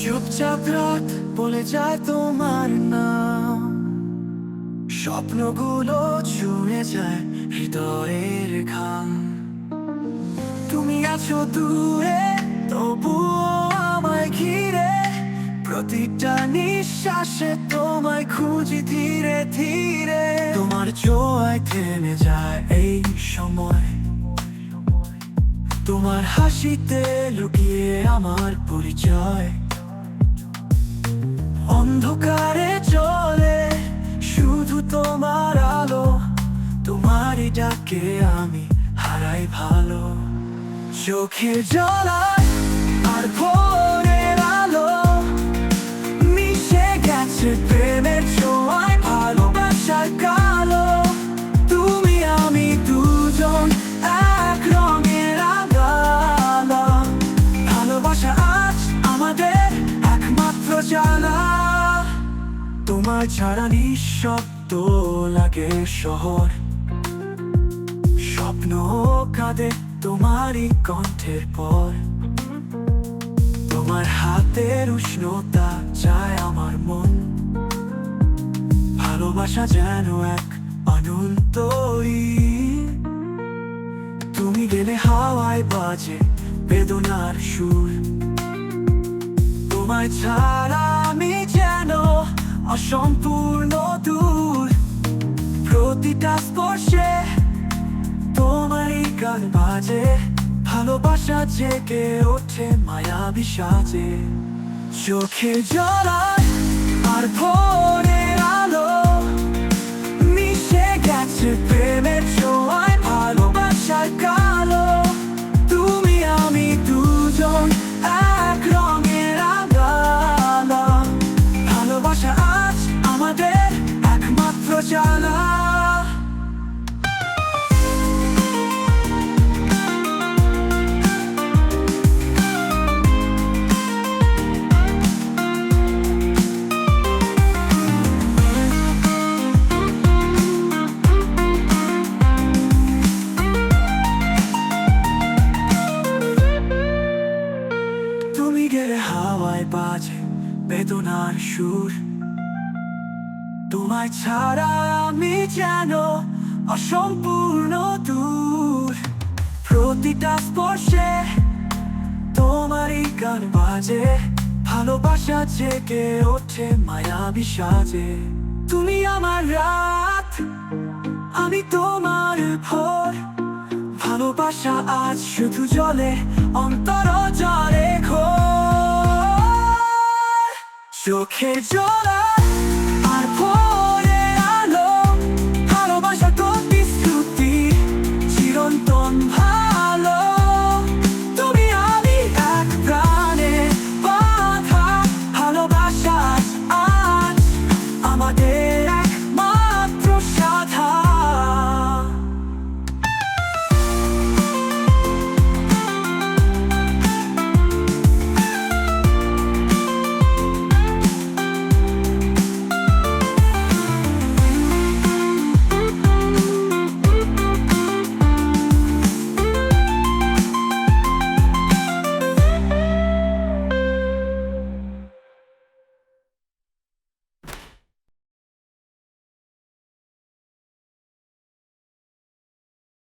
চুপচাপ রাত বলে যায় তোমার নাম। স্বপ্নগুলো ছুঁয়ে যায় হৃদয়ের খাম তুমি আছো দূরে তবুও আমায় ঘিরে। প্রতিটা নিঃশ্বাসে তোমায় খুঁজি ধীরে ধীরে। তোমার জোয়ায় থেমে যায় এই সময়। তোমার হাসিতে লুকিয়ে আমার পরিচয়। অন্ধকারে চলে, শুধু তোমার আলো, তোমারই ডাকে আমি হারাই ভালো। চোখে জলায় আর ভোরের আলো, মিশে গেছে প্রেমের ছোঁয়ায়, ভালোবাসার কালো তোমার ছাড়া নিঃশব্দ লাগে শহর। স্বপ্ন কাঁদে তোমারই কণ্ঠের পর। তোমার হাতের উষ্ণতা চায় আমার মন। ভালোবাসা যেন এক অনন্তই। তুমি গেলে হাওয়ায় বাজে বেদনার সুর। তোমায় ছাড়া অসম্পূর্ণ দূর। প্রতিটা স্পর্শে তোমারই গান বাজে। ভালোবাসা জেগে ওঠে মায়া বিষাজে চোখে জড়ায় আর ভোরের হাওয়ায় বাজে বেদনার সুর। তোমায় ছাড়া আমি যেন অসম্পূর্ণ দূর। প্রতিটা স্পর্শে তোমারই গান বাজে, ভালোবাসা জেগে ওঠে মায়াবী সাজে তুমি আমার রাত, আমি তোমার ভোর। ভালোবাসা আজ শুধু জলে, অন্তর জলে। চোখে জলা